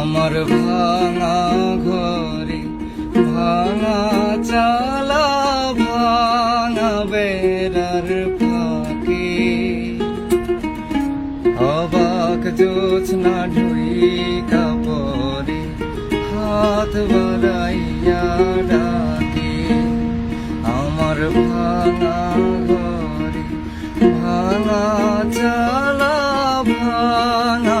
আমার ভাঙা ঘরে ভাঙা চালা, ভাঙা বেড়ার ফাঁকে। অবাক জোছনা ঢুই কাপড়ে হাত বাড়াইয়া ডাকে। আমার ভাঙা ঘরে ভাঙা চালা, ভাঙা